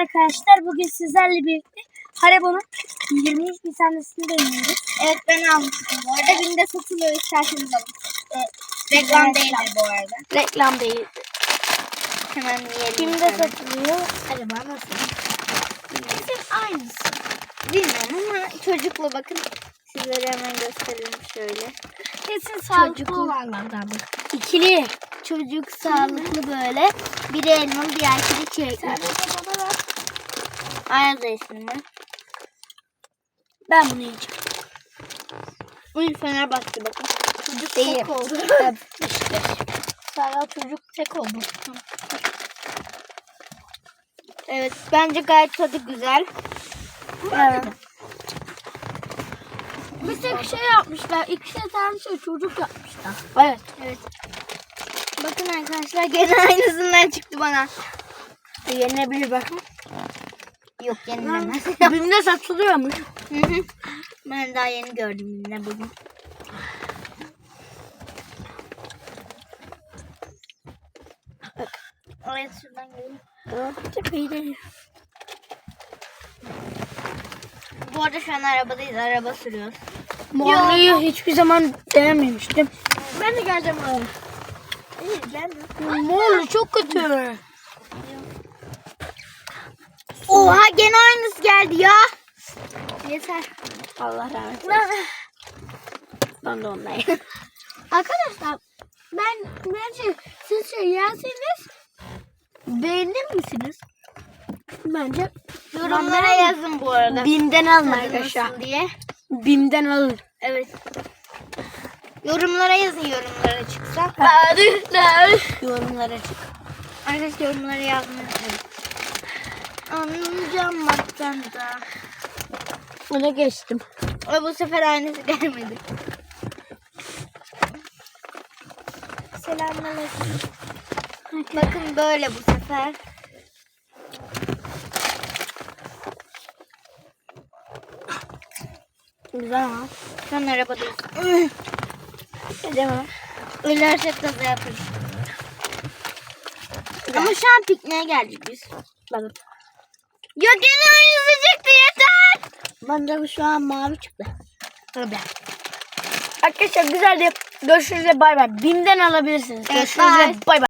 arkadaşlar. Bugün sizlerle birlikte Haribo'nun 23 bir tanesini deniyoruz. Evet ben almıştım. Bu arada binde satılıyor isterseniz alın. Evet, reklam değildir bu arada. Reklam değil. Hemen yiyelim. Bakalım. satılıyor? Haribo nasıl? Bizim aynısı. Bilmiyorum ama çocuklu bakın. Sizlere hemen gösterelim şöyle. Kesin sağlıklı sağlıklı olanlardan bu. İkili. Çocuk sağlıklı böyle. Biri elmalı diğer kiri çilekli. Ayaz da. Ben bunu yiyeceğim. Uy Fenerbahçe bakın. Çocuk Değil. tek oldu. Evet, işte. Sağ çocuk tek oldu. Evet bence gayet tadı güzel. Evet. Bir tek şey yapmışlar. İki tane şey çocuk yapmışlar. Evet. Evet. Bakın arkadaşlar gene aynısından çıktı bana. Yenilebilir bakın. Yok yenilemez. Bim'de satılıyormuş. Ben daha yeni gördüm yine bugün. Evet şuradan gelin. Bu arada şu an arabadayız. Araba sürüyoruz. Morluyu hiçbir zaman denememiştim. Ben de geleceğim abi. İyi geldi. Morlu çok kötü. Oha gene aynısı geldi ya. Yeter. Allah rahmet eylesin. Ben de ondayım. Arkadaşlar ben bence siz şey yerseniz beğenir misiniz? Bence Yorumlara yazın bu arada. Bim'den alın arkadaşlar. diye. Bim'den alın. Evet. Yorumlara yazın yorumlara çıksa. Yorumlara çık. Arkadaşlar yorumlara yazmayı unutmayın. Anlayacağım baktan da. Ona geçtim. Ama bu sefer aynısı gelmedi. Selamünaleyküm. Bakın böyle bu sefer. Güzel ama. Şu an arabadayız. Değil mi? Ölersek kaza yaparız. Ama şu an pikniğe geldik biz. Bakın. Gene aynısı çıktı yeter. Bu şu an mavi çıktı. Tabii. Arkadaşlar güzel de görüşürüz bay bay. Bim'den alabilirsiniz. Evet, görüşürüz bay bay.